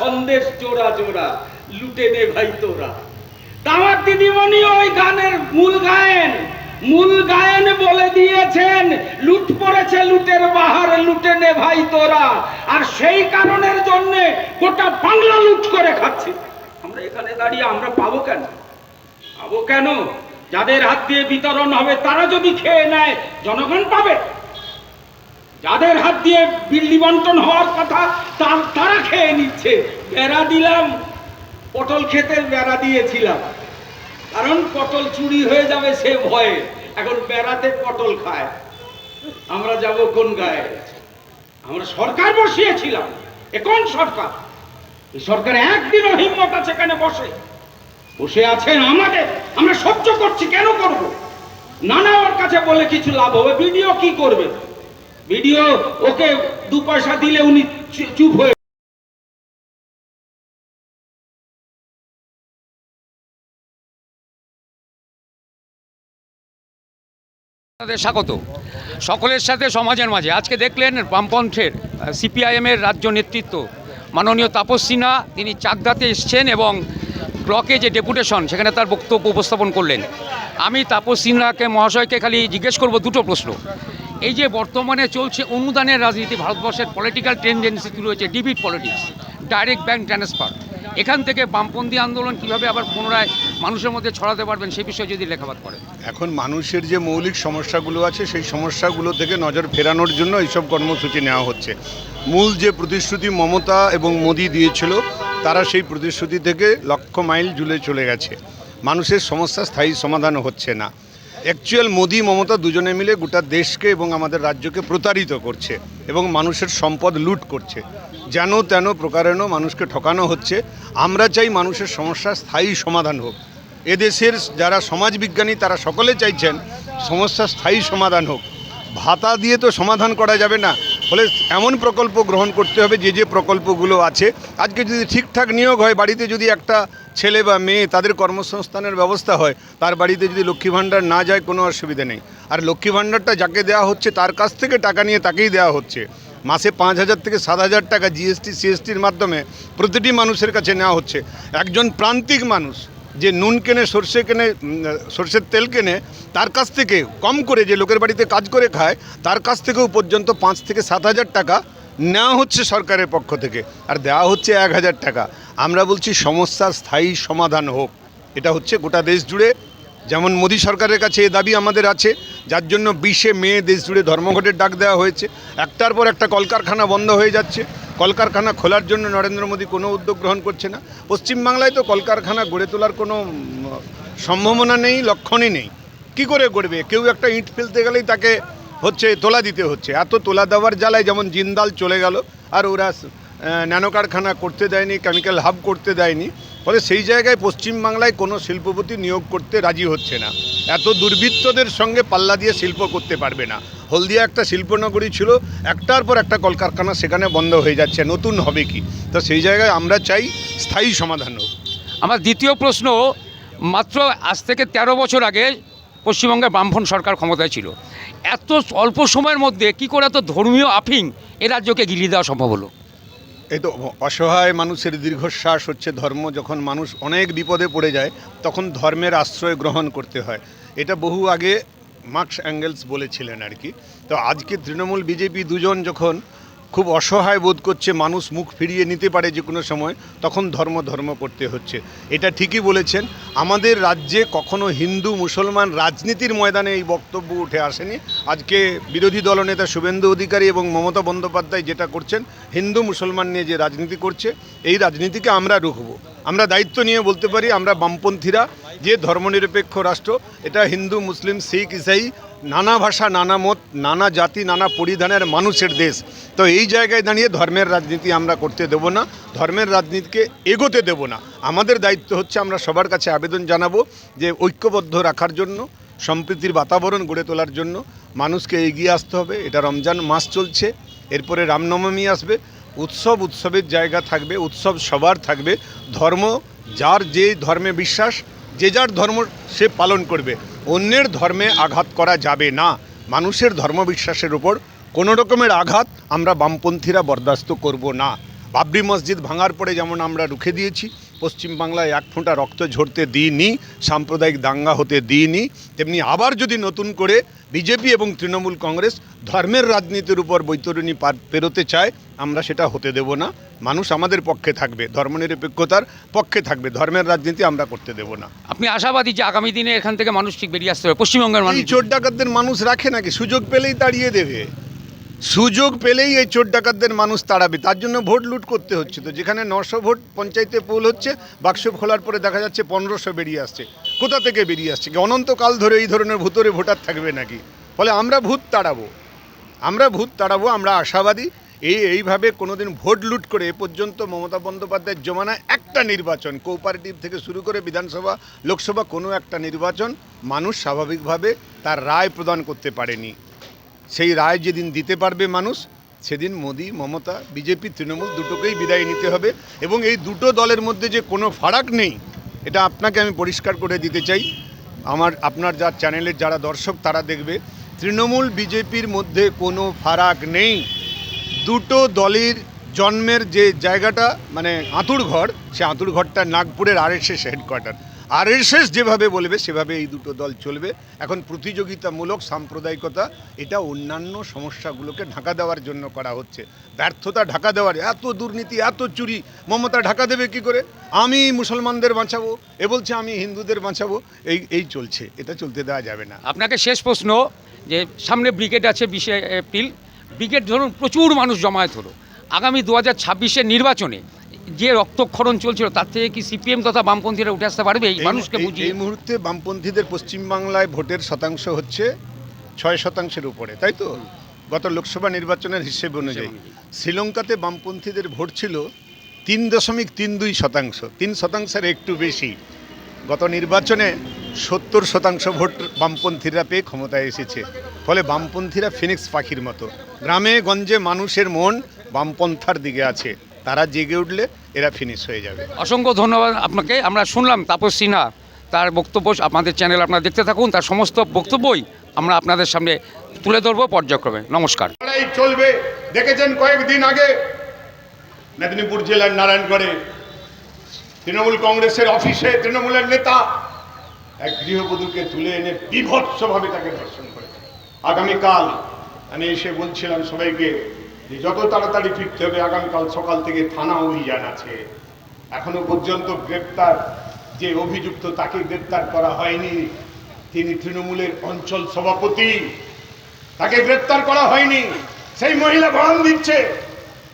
সন্দেশ জোড়া জোড়া, লুটে নে ভাই তোরা। তা আমার দিদিমণি ওই গানের মূল গায়েন মূল গায়েন বলে দিয়েছেন, লুট পড়েছে লুটের বাহার, লুটে নে ভাই তোরা। আর সেই কারণের জন্য গোটা বাংলা লুট করে খাচ্ছে। আমরা এখানে দাঁড়িয়ে আমরা পাবো কেন? পাবো কেন? যাদের হাত দিয়ে বিতরণ হবে, তারা যদি খেয়ে নেয়, জনগণ পাবে? যাদের হাত দিয়ে বিল্লি বন্টন হওয়ার কথা, তার তারা খেয়ে নিচ্ছে। বেড়া দিলাম, পটল ক্ষেতের বেড়া দিয়েছিলাম। কারণ পটল চুরি হয়ে যাবে সে ভয়ে। এখন বেড়াতে পটল খায়। আমরা যাব কোন গায়ে? আমরা সরকার বসিয়েছিলাম। এ কোন সরকার? সরকার একদিনও হিম্মত আছে কেন বসে। বসে আছেন আমাদের। আমরা সহ্য করছি, কেন করব? নানা ওর কাছে বলে কিছু লাভ হবে ভিডিও কি করবে? ভিডিও, ওকে দু পয়সা দিলে উনি চুপ হয়ে স্বাগত। সকলের সাথে সমাজের মাঝে। আজকে দেখলেন বামপন্থের সিপিআইএমের রাজ্য নেতৃত্ব। মাননীয় তাপস সিনহা, তিনি চাকদাতে এসছেন এবং ব্লকে যে ডেপুটেশন, সেখানে তার বক্তব্য উপস্থাপন করলেন। আমি তাপস সিনহাকে, মহাশয়কে খালি জিজ্ঞেস করব দুটো প্রশ্ন। এই যে বর্তমানে চলছে অনুদানের রাজনীতি, ভারতবর্ষের পলিটিক্যাল টেন্ডেন্সি শুরু হয়েছে DBT politics direct bank transfer এখান থেকে বামপন্থী আন্দোলন কীভাবে আবার পুনরায় মানুষের মধ্যে ছড়াতে পারবেন, সে বিষয়ে যদি লেখাপাত করেন এখন মানুষের যে মৌলিক সমস্যাগুলো আছে, সেই সমস্যাগুলো থেকে নজর ফেরানোর জন্য এইসব কর্মসূচি নেওয়া হচ্ছে। মূল যে প্রতিশ্রুতি মমতা এবং মোদি দিয়েছিল, তারা সেই প্রতিশ্রুতি থেকে লক্ষ মাইল জুলে চলে গেছে। মানুষের সমস্যা স্থায়ী সমাধান হচ্ছে না। অ্যাকচুয়াল মোদি, মমতা দুজনে মিলে গোটা দেশকে এবং আমাদের রাজ্যকে প্রতারিত করছে এবং মানুষের সম্পদ লুট করছে। যেন তেন প্রকারেণ মানুষকে ঠকানো হচ্ছে। আমরা চাই মানুষের সমস্যা স্থায়ী সমাধান হোক। এদেশের যারা সমাজবিজ্ঞানী, তারা সকলে চাইছেন সমস্যা স্থায়ী সমাধান হোক। ভাতা দিয়ে তো সমাধান করা যাবে না। ফলে এমন প্রকল্প গ্রহণ করতে হবে যে যে প্রকল্পগুলো আছে। আজকে যদি ঠিকঠাক নিয়োগ হয়, বাড়িতে যদি একটা ছেলে বা মেয়ে তাদের কর্মসংস্থানের ব্যবস্থা হয়, তার বাড়িতে যদি লক্ষ্মী ভাণ্ডার না যায় কোনো অসুবিধা নেই। আর লক্ষ্মী ভাণ্ডারটা যাকে দেওয়া হচ্ছে তার কাছ থেকে টাকা নিয়ে তাকেই দেওয়া হচ্ছে। মাসে পাঁচ হাজার থেকে সাত হাজার টাকা জিএসটি, সিএসটির মাধ্যমে প্রতিটি মানুষের কাছে নেওয়া হচ্ছে। একজন প্রান্তিক মানুষ যে নুন কেনে, সর্ষে কেনে সর্ষের তেল কেনে, তার কাছ থেকে কম করে যে লোকের বাড়িতে কাজ করে খায়, তার কাছ থেকেও পর্যন্ত পাঁচ থেকে সাত হাজার টাকা নেওয়া হচ্ছে সরকারের পক্ষ থেকে। আর দেওয়া হচ্ছে এক হাজার টাকা। আমরা বলছি সমস্যার স্থায়ী সমাধান হোক। এটা হচ্ছে গোটা দেশ জুড়ে। যেমন মোদী সরকারের কাছে এ দাবি আমাদের আছে, যার জন্য বিশে মে দেশ জুড়ে ধর্মঘটের ডাক দেওয়া হয়েছে। একটার পর একটা কলকারখানা বন্ধ হয়ে যাচ্ছে। কলকারখানা খোলার জন্য নরেন্দ্র মোদী কোনো উদ্যোগ গ্রহণ করছে না। পশ্চিমবাংলায় তো কলকারখানা গড়ে তোলার কোনো সম্ভাবনা নেই, লক্ষণই নেই। কি করে গড়বে? কেউ একটা ইট ফেলতে গেলেই তাকে হচ্ছে তোলা দিতে হচ্ছে। এত তোলা দেওয়ার জ্বালায় যেমন জিন্দাল চলে গেল, আর ওরা ন্যানো কারখানা করতে দেয়নি কেমিক্যাল হাব করতে দেয়নি। ফলে সেই জায়গায় পশ্চিমবাংলায় কোনো শিল্পপতি নিয়োগ করতে রাজি হচ্ছে না। এত দুর্বৃত্তদের সঙ্গে পাল্লা দিয়ে শিল্প করতে পারবে না। হলদিয়া একটা শিল্পনগরী ছিল, একটার পর একটা কলকারখানা সেখানে বন্ধ হয়ে যাচ্ছে, নতুন হবে কি? তো সেই জায়গায় আমরা চাই স্থায়ী সমাধান হোক। আমার দ্বিতীয় প্রশ্ন, মাত্র আজ থেকে ১৩ বছর আগে পশ্চিমবঙ্গের বামফ্রন্ট সরকার ক্ষমতায় ছিল। এত অল্প সময়ের মধ্যে কি করে এত ধর্মীয় আফিং এ রাজ্যকে গিলিয়ে দেওয়া সম্ভব হলো? এই তো অসহায় মানুষের দীর্ঘশ্বাস হচ্ছে ধর্ম। যখন মানুষ অনেক বিপদে পড়ে যায়, তখন ধর্মের আশ্রয় গ্রহণ করতে হয়। এটা বহু আগে মার্কস অ্যাঙ্গেলস বলেছিলেন আর কি। তো আজকে তৃণমূল, বিজেপি দুজন যখন খুব অসহায় বোধ করছে মানুষ মুখ ফিরিয়ে নিতে পারে যে কোনো সময়, তখন ধর্ম ধর্ম করতে হচ্ছে। এটা ঠিকই বলেছেন। আমাদের রাজ্যে কখনো হিন্দু, মুসলমান রাজনীতির ময়দানে এই বক্তব্য উঠে আসেনি। আজকে বিরোধী দলনেতা শুভেন্দু অধিকারী এবং মমতা বন্দ্যোপাধ্যায় যেটা করছেন, হিন্দু, মুসলমান নিয়ে যে রাজনীতি করছে, এই রাজনীতিকে আমরা রুখবো। আমরা দায়িত্ব নিয়ে বলতে পারি, আমরা বামপন্থীরা যে ধর্মনিরপেক্ষ রাষ্ট্র, এটা হিন্দু, মুসলিম, শিখ, ইসাই নানা ভাষা, নানা মত, নানা জাতি, নানা পরিধানের মানুষের দেশ। তো এই জায়গায় দাঁড়িয়ে ধর্মের রাজনীতি আমরা করতে দেব না, ধর্মের রাজনীতিকে এগোতে দেব না। আমাদের দায়িত্ব হচ্ছে আমরা সবার কাছে আবেদন জানাব যে ঐক্যবদ্ধ রাখার জন্য, সম্প্রীতির বাতাবরণ গড়ে তোলার জন্য মানুষকে এগিয়ে আসতে হবে। এটা রমজান মাস চলছে, এরপরে রামনবমী আসবে। উৎসব উৎসবের জায়গা থাকবে, উৎসব সবার থাকবে। ধর্ম, যার যে ধর্মে বিশ্বাস যে যার ধর্ম সে পালন করবে। অন্যের ধর্মে আঘাত করা যাবে না। মানুষের ধর্মবিশ্বাসের উপর কোনো রকমের আঘাত আমরা বামপন্থীরা বরদাস্ত করব না। বাবরি মসজিদ ভাঙার পরে যেমন আমরা রুখে দিয়েছি পশ্চিমবাংলায় এক ফোঁটা রক্ত ঝরতে দিইনি, সাম্প্রদায়িক দাঙ্গা হতে দিইনি, তেমনি আবার যদি নতুন করে বিজেপি এবং তৃণমূল কংগ্রেস ধর্মের রাজনীতির উপর বৈতরণী পার, পেরোতে চায়, আমরা সেটা হতে দেব না। মানুষ আমাদের পক্ষে থাকবে ধর্মনিরপেক্ষতার পক্ষে থাকবে ধর্মের রাজনীতি আমরা করতে দেব না। আপনি আশাবাদী যে আগামী দিনে এখান থেকে মানুষ ঠিক বেরিয়ে আসতে হবে পশ্চিমবঙ্গের মানুষ চোর ডাকাতদের মানুষ রাখে নাকি? সুযোগ পেলেই তাড়িয়ে দেবে। সুযোগ পেলেই এই চোর ডাকাতদের মানুষ তাড়াবে। তার জন্য ভোট লুট করতে হচ্ছে তো যেখানে নশো ভোট পঞ্চায়েতে পোল হচ্ছে বাক্স খোলার পরে দেখা যাচ্ছে পনেরোশো বেরিয়ে আসছে। কোথা থেকে বেরিয়ে আসছে কি? অনন্তকাল ধরে এই ধরনের ভূতরে ভোটার থাকবে নাকি? ফলে আমরা ভূত তাড়াবো। আমরা ভূত তাড়াবো আমরা আশাবাদী। এই এইভাবে কোনোদিন ভোট লুট করে এ পর্যন্ত মমতা বন্দ্যোপাধ্যায়ের জমানায় একটা নির্বাচন কোঅপারেটিভ থেকে শুরু করে বিধানসভা, লোকসভা কোনো একটা নির্বাচন মানুষ স্বাভাবিকভাবে তার রায় প্রদান করতে পারেনি। সেই রায় যেদিন দিতে পারবে মানুষ, সেদিন মোদি, মমতা, বিজেপি, তৃণমূল দুটোকেই বিদায় নিতে হবে এবং এই দুটো দলের মধ্যে যে কোনো ফারাক নেই, এটা আপনাকে আমি পরিষ্কার করে দিতে চাই। আমার, আপনার যা চ্যানেলের যারা দর্শক তারা দেখবে, তৃণমূল, বিজেপির মধ্যে কোনো ফারাক নেই। দুটো দলের জন্মের যে জায়গাটা মানে আঁতুড় ঘর, সে আঁতুড় ঘরটা নাগপুরের আরএসএস হেডকোয়ার্টার আরএসএস যেভাবে বলবে, সেভাবে এই দুটো দল চলবে। এখন প্রতিযোগিতামূলক সাম্প্রদায়িকতা, এটা অন্যান্য সমস্যাগুলোকে ঢাকা দেওয়ার জন্য করা হচ্ছে। ব্যর্থতা ঢাকা দেওয়ার, এত দুর্নীতি, এত চুরি, মমতা ঢাকা দেবে কি করে? আমি মুসলমানদের বাঁচাবো, এ বলছে আমি হিন্দুদের বাঁচাবো, এই এই চলছে, এটা চলতে দেওয়া যাবে না। আপনাকে শেষ প্রশ্ন, যে সামনে ব্রিগেড আছে বিশে এপ্রিল ব্রিগেড ধরুন প্রচুর মানুষ জমায়েত হলো। আগামী দু হাজার ছাব্বিশের নির্বাচনে যে রক্তক্ষরণ চলছিল তার থেকে কি সিপিএম তথা বামপন্থীরা উঠে আসতে পারবে? এই মানুষকে বুঝিয়ে এই মুহূর্তে বামপন্থীদের পশ্চিমবাংলায় ভোটের শতাংশ হচ্ছে ছয় শতাংশের উপরে তাই তো? গত লোকসভা নির্বাচনের হিসেব অনুযায়ী। শ্রীলঙ্কাতে বামপন্থীদের ভোট ছিল তিন দশমিক তিন দুই শতাংশ তিন শতাংশের একটু বেশি। গত নির্বাচনে সত্তর শতাংশ ভোট বামপন্থীরা পেয়ে ক্ষমতায় এসেছে। ফলে বামপন্থীরা ফিনিক্স পাখির মতো। গ্রামে গঞ্জে মানুষের মন বামপন্থার দিকে আছে। তারা জেগে উঠলে এরা ফিনিশ হয়ে যাবে। অসংখ্য ধন্যবাদ আপনাকে। আমরা শুনলাম তাপস সিনহা। তার বক্তব্য আমাদের চ্যানেল আপনারা দেখতে থাকুন। তার সমস্ত বক্তব্যই আমরা আপনাদের সামনে তুলে ধরবো পর্যায়ক্রমে। নমস্কার। চলবে। দেখেছেন কয়েকদিন আগে মেদিনীপুর জেলার নারায়ণগড়ে তৃণমূল কংগ্রেসের অফিসে তৃণমূলের নেতা এক গৃহবধূকে তুলে এনে বিভৎসভাবে তাকে ধর্ষণ করেছে। আগামীকাল আমি এসে বলছিলাম সবাইকে যে যত তাড়াতাড়ি ফিরতে হবে, আগামীকাল সকাল থেকে থানা অভিযান আছে। এখনও পর্যন্ত গ্রেপ্তার, যে অভিযুক্ত তাকে গ্রেপ্তার করা হয়নি, তিনি তৃণমূলের অঞ্চল সভাপতি। তাকে গ্রেপ্তার করা হয়নি, সেই মহিলা বয়ান দিচ্ছে।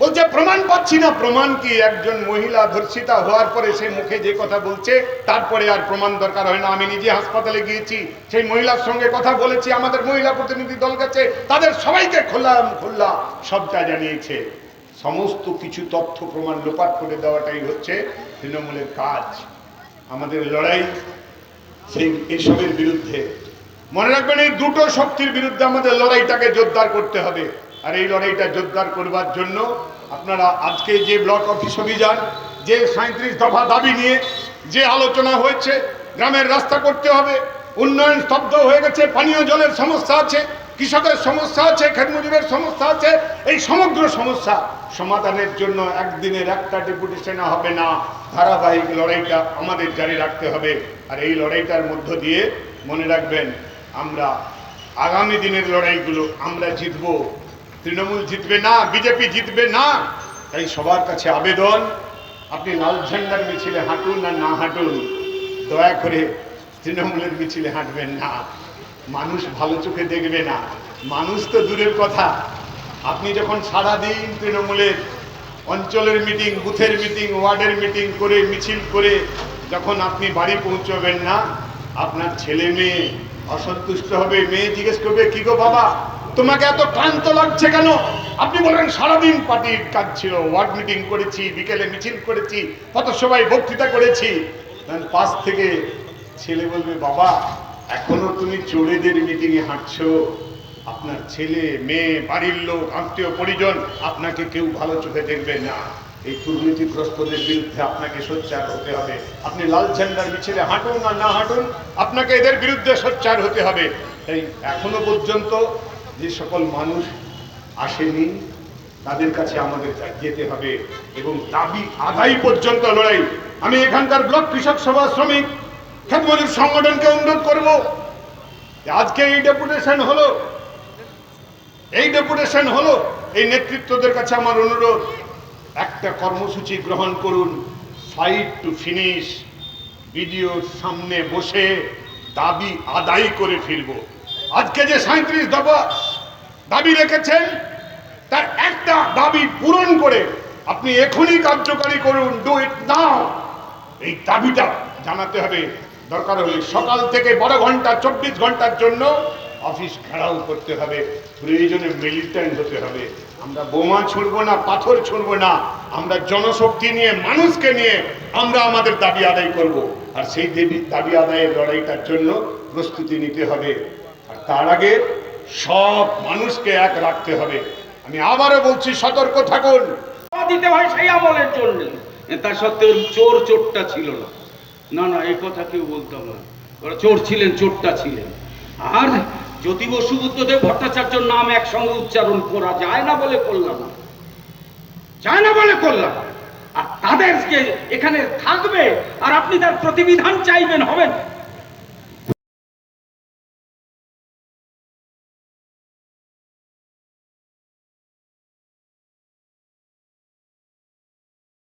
বলছে, প্রমাণ পাচ্ছি না। প্রমাণ কি একজন মহিলা ধর্ষিতা হওয়ার পরে সে মুখে যে কথা বলছে, তারপরে আর প্রমাণ দরকার হয় না। আমি নিজে হাসপাতালে গিয়েছি, সেই মহিলার সঙ্গে কথা বলেছি, আমাদের মহিলা প্রতিনিধি দল কাছে তাদের সবাইকে খোলা খোল্লা সবটা জানিয়েছে। সমস্ত কিছু তথ্য প্রমাণ লোপাট করে দেওয়াটাই হচ্ছে তৃণমূলের কাজ। আমাদের লড়াই সেই এসবের বিরুদ্ধে। মনে রাখবেন, এই দুটো শক্তির বিরুদ্ধে আমাদের লড়াইটাকে জোরদার করতে হবে। আর এই লড়াইটা জোরদার করবার জন্য আপনারা আজকে যে ব্লক অফিস অভিযান, যে সাঁত্রিশ দফা দাবি নিয়ে যে আলোচনা হয়েছে, গ্রামের রাস্তা করতে হবে, উন্নয়ন স্তব্ধ হয়ে গেছে, পানীয় জলের সমস্যা আছে, কৃষকের সমস্যা আছে খেতমজুরের সমস্যা আছে, এই সমগ্র সমস্যা সমাধানের জন্য একদিনের একটা ডেপুটেশনে হবে না। ধারাবাহিক লড়াইটা আমাদের জারি রাখতে হবে। আর এই লড়াইটার মধ্য দিয়ে মনে রাখবেন, আমরা আগামী দিনের লড়াইগুলো আমরা জিতব। তৃণমূল জিতবে না, বিজেপি জিতবে না, তাই সবার কাছে আবেদন। আপনি লাল ঝান্ডার মিছিলে হাঁটুন আর না হাঁটুন, দয়া করে তৃণমূলের মিছিলে হাঁটবেন না। মানুষ ভালো চোখে দেখবে না। মানুষ তো দূরের কথা। আপনি যখন সারাদিন তৃণমূলের অঞ্চলের মিটিং, বুথের মিটিং, ওয়ার্ডের মিটিং করে, মিছিল করে, যখন আপনি বাড়ি পৌঁছবেন না, আপনার ছেলে মেয়ে অসন্তুষ্ট হবে। মেয়ে জিজ্ঞেস করবে, কি গো বাবা? তোমাকে এত ক্লান্ত লাগছে কেন? আপনি বলেন সারাদিন পার্টির কাজ ছিল, ওয়ার্ড মিটিং করেছি, বিকেলে মিছিল করেছি কত সবাই বক্তৃতা করেছি। পাশ থেকে ছেলে বলবে, বাবা, এখনও তুমি চোরেদের মিটিংয়ে হাঁটছো। আপনার ছেলে, মেয়ে, বাড়ির লোক, আত্মীয়, পরিজন আপনাকে কেউ ভালো চোখে দেখবে না। এই দুর্নীতিগ্রস্তদের বিরুদ্ধে আপনাকে সোচ্চার হতে হবে। আপনি লাল ঝান্ডার মিছিলে হাঁটুন না না হাঁটুন, আপনাকে এদের বিরুদ্ধে সোচ্চার হতে হবে। তাই এখনও পর্যন্ত যে সকল মানুষ আসেনি, তাদের কাছে আমাদের যেতে হবে এবং দাবি আদায় পর্যন্ত লড়াই। আমি এখানকার ব্লক কৃষক সভা শ্রমিক, খেতমজুর সংগঠনকে অনুরোধ করব আজকে এই ডেপুটেশন হলো, এই ডেপুটেশন হলো, এই নেতৃত্বদের কাছে আমার অনুরোধ, একটা কর্মসূচি গ্রহণ করুন ফাইট টু ফিনিশ ভিডিওর সামনে বসে দাবি আদায় করে ফিরব। আজকে যে সাঁত্রিশ দফা দাবি রেখেছেন, তার একটা দাবি পূরণ করে আপনি এখনই কার্যকারী করুন ডু ইট নাও এই দাবিটা জানাতে হবে। দরকার হলে সকাল থেকে বড় ঘণ্টা, চব্বিশ ঘণ্টার জন্য অফিস ঘেরাও করতে হবে। প্রয়োজনে মিলিটেন্ট হতে হবে। আমরা বোমা ছুড়বো না, পাথর ছুড়বো না। আমরা জনশক্তি নিয়ে, মানুষকে নিয়ে আমরা আমাদের দাবি আদায় করব। আর সেই দেবী, দাবি আদায়ের লড়াইটার জন্য প্রস্তুতি নিতে হবে। তার আগে সব মানুষকে এক রাখতে হবে। আমি আবারও বলছি, সতর্ক থাকুন। দিতে হয় সেই আমলের জন্য। তা সত্ত্বেও চোর চোরটা ছিল না। না না এই কথা কেউ বলতাম না। ওরা চোর ছিলেন, চোরটা ছিলেন। আর জ্যোতি বসু বুদ্ধদেব ভট্টাচার্যর নাম একসঙ্গে উচ্চারণ করা যায় না বলে করলাম না। যায় না বলে করলাম আর তাদেরকে এখানে থাকবে, আর আপনি তার প্রতিবিধান চাইবেন, হবেন।